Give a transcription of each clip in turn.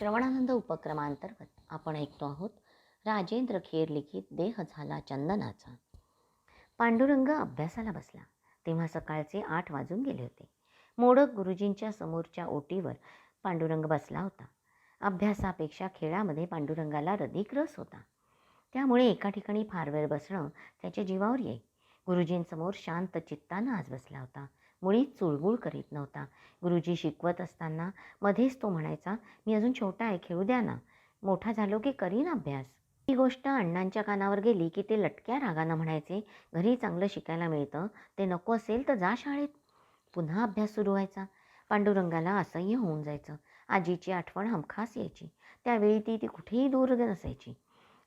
श्रवणानंद उपक्रमांतर्गत आपण ऐकतो आहोत राजेंद्र खेर लिखित देह झाला चंदनाचा. पांडुरंग अभ्यासाला बसला. तेव्हा सकाळचे आठ वाजून गेले होते. मोडक गुरुजींच्या समोरच्या ओटीवर पांडुरंग बसला होता. अभ्यासापेक्षा खेळामध्ये पांडुरंगाला अधिक रस होता. त्यामुळे एका ठिकाणी फार वेळ बसणं त्याच्या जीवावर येई. गुरुजींसमोर शांत चित्तानं आज बसला होता. मुळीच चुळबुळ करीत नव्हता. गुरुजी शिकवत असताना मध्येच तो म्हणायचा मी अजून छोटा आहे खेळू द्या ना. मोठा झालो की करीन अभ्यास. ही गोष्ट अण्णांच्या कानावर गेली की ते लटक्या रागानं म्हणायचे घरी चांगलं शिकायला मिळतं. ते नको असेल तर जा शाळेत. पुन्हा अभ्यास सुरू व्हायचा. पांडुरंगाला असह्य होऊन जायचं. आजीची आठवण हमखास यायची. त्यावेळी ती ती कुठेही दूर नसायची.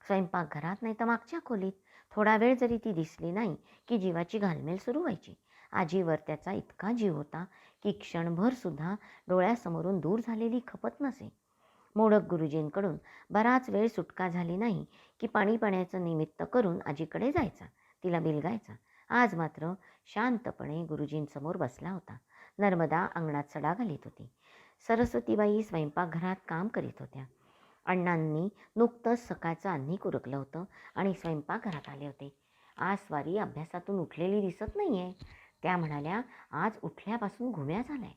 स्वयंपाकघरात नाही तर मागच्या खोलीत. थोडा वेळ जरी ती दिसली नाही की जीवाची घालमेल सुरू व्हायची. आजीवर त्याचा इतका जीव होता की क्षणभरसुद्धा डोळ्यासमोरून दूर झालेली खपत नसे. मोडक गुरुजींकडून बराच वेळ सुटका झाली नाही की पाणी पाण्याचं निमित्त करून आजीकडे जायचा तिला बिलगायचा. आज मात्र शांतपणे गुरुजींसमोर बसला होता. नर्मदा अंगणात सडा घालीत होती. सरस्वतीबाई स्वयंपाकघरात काम करीत होत्या. अण्णांनी नुकतंच सकाळचं अन्नी कुरकलं होतं आणि स्वयंपाकघरात आले होते. आज स्वारी अभ्यासातून उठलेली दिसत नाही आहे त्या म्हणाल्या आज उठल्यापासून घुम्या झालाय.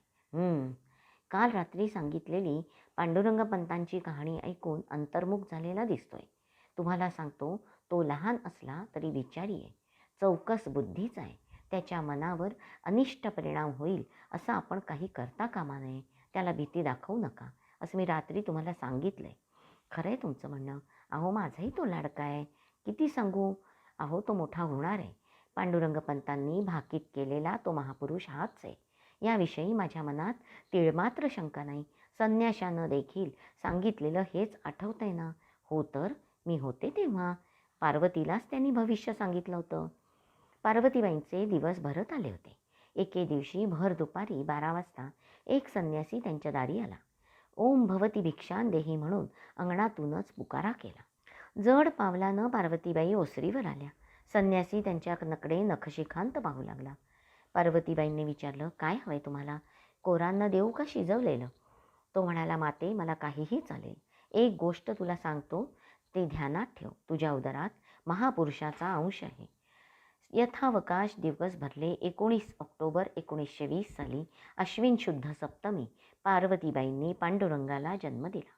काल रात्री सांगितलेली पांडुरंग पंतांची कहाणी ऐकून अंतर्मुख झालेला दिसतोय. तुम्हाला सांगतो तो लहान असला तरी विचारी आहे चौकस बुद्धीचा आहे. त्याच्या मनावर अनिष्ट परिणाम होईल असं आपण काही करता कामा नये. त्याला भीती दाखवू नका असं मी रात्री तुम्हाला सांगितलं आहे खरं आहे तुमचं म्हणणं. अहो माझाही तो लाडका आहे. किती सांगू? अहो तो मोठा होणार आहे. पांडुरंग पंतांनी भाकीत केलेला तो महापुरुष हाच आहे. याविषयी माझ्या मनात तिळमात्र शंका नाही. संन्याशानं देखील सांगितलेलं हेच आठवतंय ना? हो तर मी होते तेव्हा. पार्वतीलाच त्यांनी भविष्य सांगितलं होतं. पार्वतीबाईंचे दिवस भरत आले होते. एके दिवशी भर दुपारी बारा वाजता एक संन्यासी त्यांच्या दारी आला. ओम भवती भिक्षान देही म्हणून अंगणातूनच पुकारा केला. जड पावलानं पार्वतीबाई ओसरीवर आल्या. संन्यासी त्यांच्या नकडे नखशिखांत पाहू लागला. पार्वतीबाईंनी विचारलं काय हवंय तुम्हाला? कोरांना देऊ का शिजवलेलं? तो म्हणाला माते मला काहीही चालेल. एक गोष्ट तुला सांगतो ते ध्यानात ठेव. तुझ्या उदरात महापुरुषाचा अंश आहे. यथावकाश दिवस भरले. एकोणीस ऑक्टोबर एकोणीसशे वीस साली अश्विन शुद्ध सप्तमी पार्वतीबाईंनी पांडुरंगाला जन्म दिला.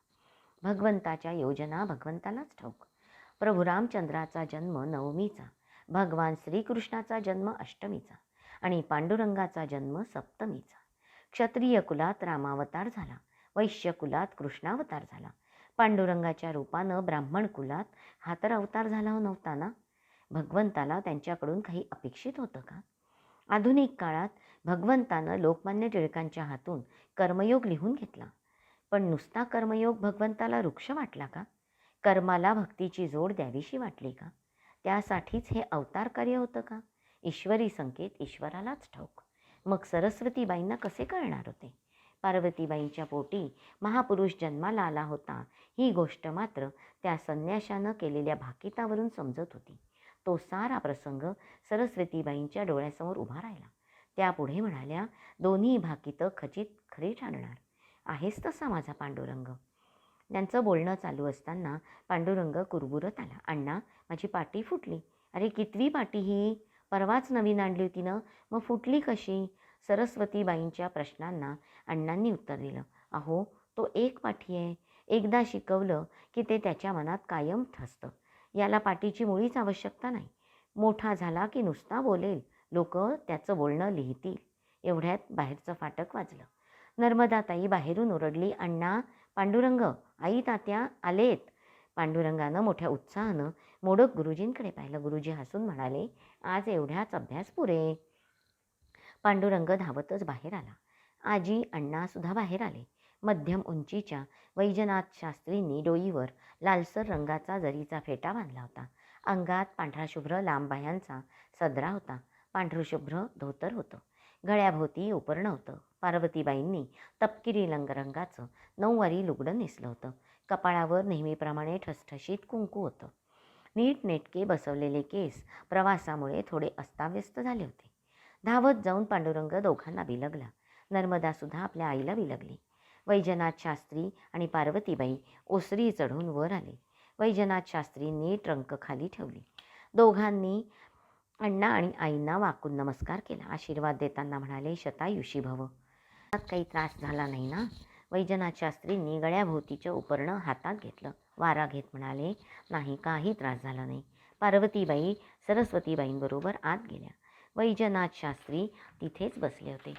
भगवंताच्या योजना भगवंतालाच ठाऊक. प्रभू रामचंद्राचा जन्म नवमीचा. भगवान श्रीकृष्णाचा जन्म अष्टमीचा आणि पांडुरंगाचा जन्म सप्तमीचा. क्षत्रिय कुलात रामावतार झाला वैश्य कुलात कृष्णावतार झाला. पांडुरंगाच्या रूपानं ब्राह्मण कुलात हा तर अवतार झाला हो नव्हता ना? भगवंताला त्यांच्याकडून काही अपेक्षित होतं का? आधुनिक काळात भगवंतानं लोकमान्य टिळकांच्या हातून कर्मयोग लिहून घेतला. पण नुसता कर्मयोग भगवंताला वृक्ष वाटला का? कर्माला भक्तीची जोड द्यावीशी वाटली का? त्यासाठीच हे अवतार कार्य होतं का? ईश्वरी संकेत ईश्वरालाच ठाऊक. मग सरस्वतीबाईंना कसे कळणार होते? पार्वतीबाईंच्या पोटी महापुरुष जन्माला आला होता. ही गोष्ट मात्र त्या संन्याशानं केलेल्या भाकितावरून समजत होती. तो सारा प्रसंग सरस्वतीबाईंच्या डोळ्यासमोर उभा राहिला. त्या पुढे म्हणाल्या दोन्ही भाकितं खचित खरी ठरणार आहेस तसा माझा पांडुरंग. त्यांचं बोलणं चालू असताना पांडुरंग कुरबुरत आला. अण्णा माझी पाटी फुटली. अरे कितवी पाटी ही? परवाच नवीन आणली होती ना? मग फुटली कशी? सरस्वतीबाईंच्या प्रश्नांना अण्णांनी उत्तर दिलं. अहो तो एक पाठी आहे. एकदा शिकवलं की ते त्याच्या मनात कायम ठसतं. याला पाटीची मुळीच आवश्यकता नाही. मोठा झाला की नुसता बोलेल. लोक त्याचं बोलणं लिहितील. एवढ्यात बाहेरचं फाटक वाजलं. नर्मदाताई बाहेरून ओरडली अण्णा पांडुरंग आई तात्या आलेत. पांडुरंगानं मोठ्या उत्साहानं मोडक गुरुजींकडे पाहिलं. गुरुजी हसून म्हणाले आज एवढ्याच अभ्यास पुरे. पांडुरंग धावतच बाहेर आला. आजी अण्णासुद्धा बाहेर आले. मध्यम उंचीच्या वैजनाथ शास्त्रींनी डोईवर लालसर रंगाचा जरीचा फेटा बांधला होता. अंगात पांढराशुभ्र लांब बाह्यांचा सदरा होता. पांढरशुभ्र धोतर होतं. गळ्याभोवती उपरणं होतं. पार्वतीबाईंनी तपकिरी लंगरंगाचं नऊवारी लुगडं नेसलं होतं. कपाळावर नेहमीप्रमाणे ठसठशीत कुंकू होतं. नीटनेटके बसवलेले केस प्रवासामुळे थोडे अस्ताव्यस्त झाले होते. धावत जाऊन पांडुरंग दोघांना बिलगला. नर्मदासुद्धा आपल्या आईला बिलगली. वैजनाथ शास्त्री आणि पार्वतीबाई ओसरी चढून वर आले. वैजनाथ शास्त्रींनी ट्रंक खाली ठेवली. दोघांनी अण्णा आणि आईंना वाकून नमस्कार केला. आशीर्वाद देताना म्हणाले शतायुषी भव. त्यात काही त्रास झाला नाही ना? वैजनाथ शास्त्रींनी गळ्याभोवतीचं उपरणं हातात घेतलं. वारा घेत म्हणाले नाही काही त्रास झाला नाही. पार्वतीबाई सरस्वतीबाईंबरोबर आत गेल्या. वैजनाथ शास्त्री तिथेच बसले होते.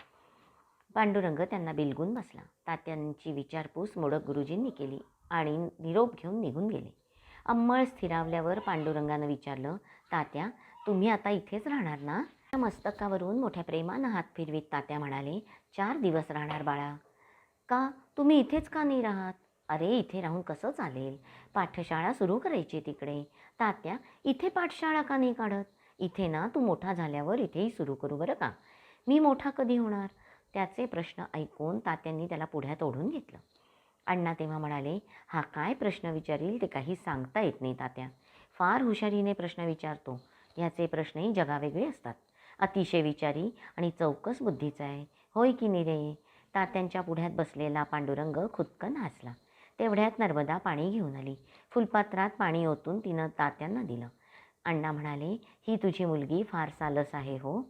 पांडुरंग त्यांना बिलगून बसला. तात्यांची विचारपूस मोडक गुरुजींनी केली आणि निरोप घेऊन निघून गेले. अंमळ स्थिरावल्यावर पांडुरंगानं विचारलं तात्या तुम्ही आता इथेच राहणार ना? त्या मस्तकावरून मोठ्या प्रेमानं हात फिरवीत तात्या म्हणाले चार दिवस राहणार बाळा. का? तुम्ही इथेच का नाही राहत? अरे इथे राहून कसं चालेल? पाठशाळा सुरू करायची तिकडे. तात्या इथे पाठशाळा का नाही काढत? इथे ना तू मोठा झाल्यावर इथेही सुरू करू बरं का? मी मोठा कधी होणार? त्याचे प्रश्न ऐकून तात्यांनी त्याला पुढ्यात ओढून घेतलं. अण्णा तेव्हा म्हणाले हा काय प्रश्न विचारील ते काही सांगता येत नाही तात्या. फार हुशारीने प्रश्न विचारतो. ह्याचे प्रश्नही जगावेगळे असतात. अतिशय विचारी आणि चौकस बुद्धीचा आहे. होय की नाही रे? तात्यांच्या पुढ्यात बसलेला पांडुरंग खुदकन हसला तेवढ्यात नर्मदा पाणी घेऊन आली. फुलपात्रात पाणी ओतून तिनं तात्यांना दिलं. अण्णा म्हणाले ही तुझी मुलगी फार सालस आहे हो.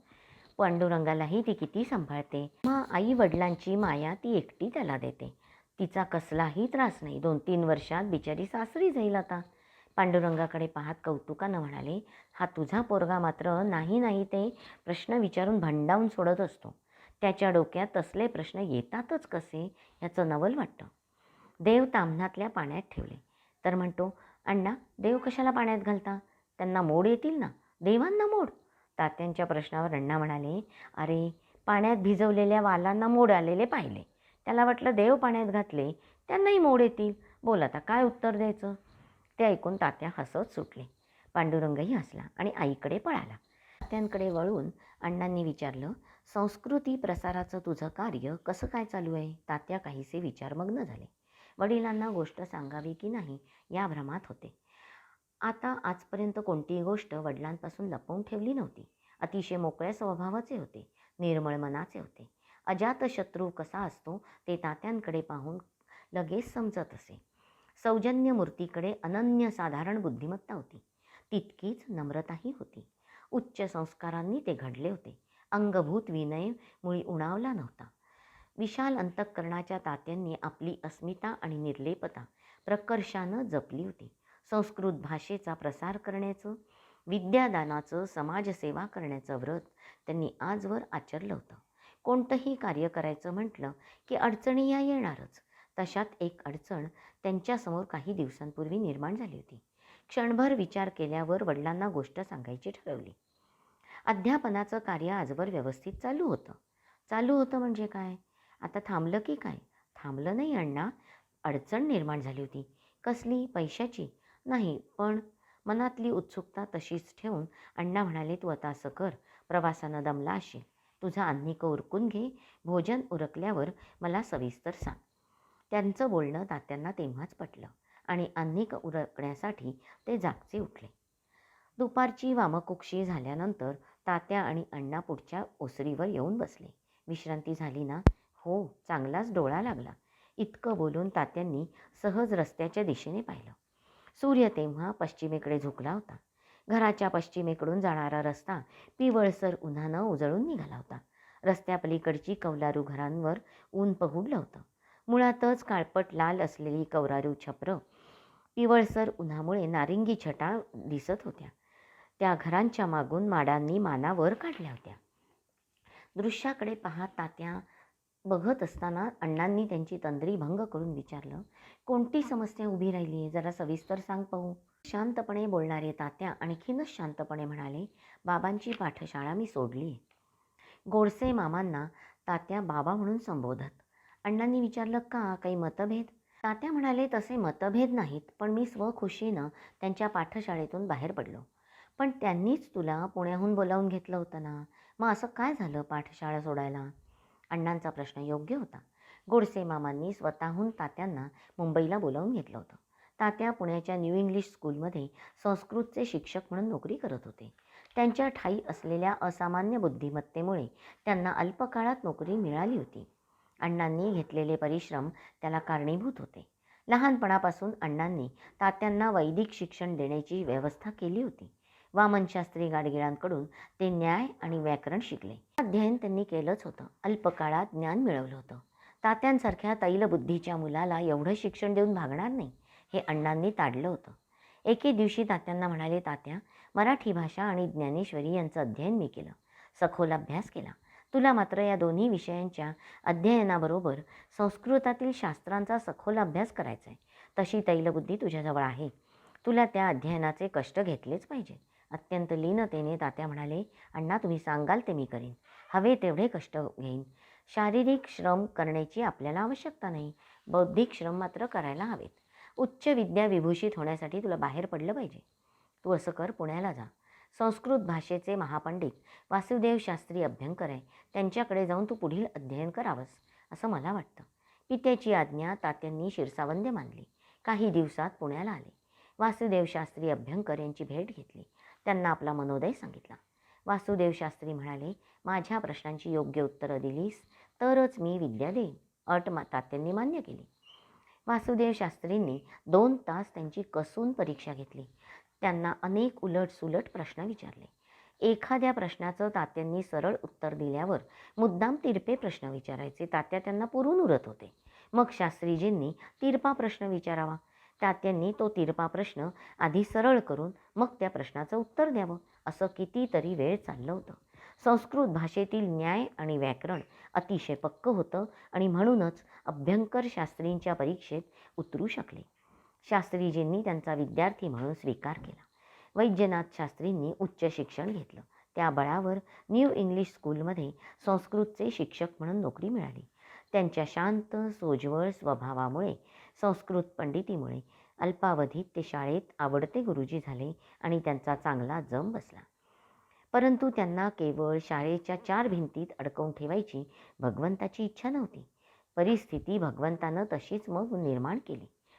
पांडुरंगालाही ती किती सांभाळते. मग आई वडिलांची माया ती एकटी त्याला देते. तिचा कसलाही त्रास नाही. दोन तीन वर्षात बिचारी सासरी जाईल आता. पांडुरंगाकडे पाहत कौतुकानं म्हणाले हा तुझा पोरगा मात्र नाही नाही ते प्रश्न विचारून भंडावून सोडत असतो. त्याच्या डोक्यात तसले प्रश्न येतातच कसे याचं नवल वाटतं. देव ताम्हणातल्या पाण्यात ठेवले. तर म्हणतो अण्णा देव कशाला पाण्यात घालता? त्यांना मोड येतील ना? देवांना मोड? तात्यांच्या प्रश्नावर अण्णा म्हणाले अरे पाण्यात भिजवलेल्या वालांना मोड आलेले पाहिले. त्याला वाटलं देव पाण्यात घातले त्यांनाही मोड येतील. बोल आता काय उत्तर द्यायचं? ते ऐकून तात्या हसत सुटले. पांडुरंगही हसला आणि आईकडे पळाला. तात्यांकडे वळून अण्णांनी विचारलं संस्कृती प्रसाराचं तुझं कार्य कसं काय चालू आहे? तात्या काहीसे विचारमग्न झाले. वडिलांना गोष्ट सांगावी की नाही या भ्रमात होते. आता आजपर्यंत कोणतीही गोष्ट वडिलांपासून लपवून ठेवली नव्हती. अतिशय मोकळ्या स्वभावाचे होते निर्मळ मनाचे होते. अजातशत्रू कसा असतो ते तात्यांकडे पाहून लगेच समजत असे. सौजन्य मूर्तीकडे अनन्यसाधारण बुद्धिमत्ता होती. तितकीच नम्रताही होती. उच्च संस्कारांनी ते घडले होते. अंगभूत विनय मुळी उणावला नव्हता. विशाल अंतःकरणाच्या तात्यांनी आपली अस्मिता आणि निर्लेपता प्रकर्षानं जपली होती. संस्कृत भाषेचा प्रसार करण्याचं विद्यादानाचं समाजसेवा करण्याचं व्रत त्यांनी आजवर आचरलं होतं. कोणतंही कार्य करायचं म्हटलं की अडचणी या येणारच. तशात एक अडचण त्यांच्यासमोर काही दिवसांपूर्वी निर्माण झाली होती. क्षणभर विचार केल्यावर वडिलांना गोष्ट सांगायची ठरवली. अध्यापनाचं कार्य आजवर व्यवस्थित चालू होतं. चालू होतं म्हणजे काय? आता थांबलं की काय? थांबलं नाही अण्णा. अडचण निर्माण झाली होती. कसली? पैशाची? नाही पण मनातली उत्सुकता तशीच ठेवून अण्णा म्हणाले तू आता असं कर. प्रवासानं दमला असेल. तुझा अन्निक उरकून घे. भोजन उरकल्यावर मला सविस्तर सांग. त्यांचं बोलणं तात्यांना तेव्हाच पटलं आणि अन्निक उरकण्यासाठी ते जागचे उठले. दुपारची वामकुक्षी झाल्यानंतर तात्या आणि अण्णा पुढच्या ओसरीवर येऊन बसले. विश्रांती झाली ना? हो चांगलाच डोळा लागला. इतकं बोलून तात्यांनी सहज रस्त्याच्या दिशेने पाहिलं. सूर्य तेव्हा पश्चिमेकडे झुकला होता. घराच्या पश्चिमेकडून जाणारा रस्ता पिवळसर उन्हानं उजळून निघाला होता. रस्त्यापलीकडची कौलारू घरांवर ऊन पहुडलं होतं. मुळातच काळपट लाल असलेली कौरारू छपरं पिवळसर उन्हामुळे नारिंगी छटा दिसत होत्या. त्या घरांच्या मागून माडांनी मानावर काढल्या होत्या. दृश्याकडे पाहत तात्या बघत असताना अण्णांनी त्यांची तंद्री भंग करून विचारलं कोणती समस्या उभी राहिली आहे जरा सविस्तर सांग पाहू. शांतपणे बोलणारे तात्या आणखीनच शांतपणे म्हणाले बाबांची पाठशाळा मी सोडली आहे गोडसे मामांना तात्या बाबा म्हणून संबोधत. अण्णांनी विचारलं का काही मतभेद? तात्या म्हणाले तसे मतभेद नाहीत पण मी स्वखुशीनं त्यांच्या पाठशाळेतून बाहेर पडलो. पण त्यांनीच तुला पुण्याहून बोलावून घेतलं होतं ना? मग असं काय झालं पाठशाळा सोडायला? अण्णांचा प्रश्न योग्य होता. गोडसे मामांनी स्वतःहून तात्यांना मुंबईला बोलावून घेतलं होतं. तात्या पुण्याच्या न्यू इंग्लिश स्कूलमध्ये संस्कृतचे शिक्षक म्हणून नोकरी करत होते. त्यांच्या ठाई असलेल्या असामान्य बुद्धिमत्तेमुळे त्यांना अल्पकाळात नोकरी मिळाली होती. अण्णांनी घेतलेले परिश्रम त्याला कारणीभूत होते. लहानपणापासून अण्णांनी तात्यांना वैदिक शिक्षण देण्याची व्यवस्था केली होती. वामनशास्त्री गाडगिळांकडून ते न्याय आणि व्याकरण शिकले. अध्ययन त्यांनी केलंच होतं. अल्पकाळात ज्ञान मिळवलं होतं. तात्यांसारख्या तैलबुद्धीच्या मुलाला एवढं शिक्षण देऊन भागणार नाही हे अण्णांनी ताडलं होतं. एके दिवशी तात्यांना म्हणाले तात्या मराठी भाषा आणि ज्ञानेश्वरी यांचं अध्ययन मी केलं. सखोल अभ्यास केला. तुला मात्र या दोन्ही विषयांच्या अध्ययनाबरोबर संस्कृतातील शास्त्रांचा सखोल अभ्यास करायचा आहे तशी तैलबुद्धी तुझ्याजवळ आहे. तुला त्या अध्ययनाचे कष्ट घेतलेच पाहिजे अत्यंत लीनतेने तात्या म्हणाले अण्णा तुम्ही सांगाल ते मी करीन. हवे तेवढे कष्ट घेईन. शारीरिक श्रम करण्याची आपल्याला आवश्यकता नाही. बौद्धिक श्रम मात्र करायला हवेत. उच्च विद्या विभूषित होण्यासाठी तुला बाहेर पडलं पाहिजे. तू असं कर पुण्याला जा. संस्कृत भाषेचे महापंडित वासुदेव शास्त्री अभ्यंकर आहे त्यांच्याकडे जाऊन तू पुढील अध्ययन करावंस असं मला वाटतं. पित्याची आज्ञा तात्यांनी शिरसावंदे मानली. काही दिवसात पुण्याला आले. वासुदेव शास्त्री अभ्यंकर यांची भेट घेतली. त्यांना आपला मनोदय सांगितला. वासुदेव शास्त्री म्हणाले माझ्या प्रश्नांची योग्य उत्तरं दिलीस तरच मी विद्या देईन अट मा तात्यांनी मान्य केली. वासुदेव शास्त्रींनी दोन तास त्यांची कसून परीक्षा घेतली. त्यांना अनेक उलटसुलट प्रश्न विचारले. एखाद्या प्रश्नाचं तात्यांनी सरळ उत्तर दिल्यावर मुद्दाम तिरपे प्रश्न विचारायचे. तात्या त्यांना पुरून उरत होते. मग शास्त्रीजींनी तिरपा प्रश्न विचारावा. तात्यांनी तो तिरपा प्रश्न आधी सरळ करून मग त्या प्रश्नाचं उत्तर द्यावं. असं कितीतरी वेळ चाललं होतं. संस्कृत भाषेतील न्याय आणि व्याकरण अतिशय पक्क होतं आणि म्हणूनच अभ्यंकर शास्त्रींच्या परीक्षेत उतरू शकले. शास्त्रीजींनी त्यांचा विद्यार्थी म्हणून स्वीकार केला. वैद्यनाथ शास्त्रींनी उच्च शिक्षण घेतलं. त्या बळावर न्यू इंग्लिश स्कूलमध्ये संस्कृतचे शिक्षक म्हणून नोकरी मिळाली. त्यांच्या शांत सोज्वळ स्वभावामुळे संस्कृत पंडितीमुळे अल्पावधीत ते शाळेत आवडते गुरुजी झाले आणि त्यांचा चांगला जम बसला. परंतु त्यांना केवळ शाळेच्या चार भिंतीत अडकवून ठेवायची भगवंताची इच्छा नव्हती. परिस्थिती भगवंतानं तशीच मग निर्माण केली.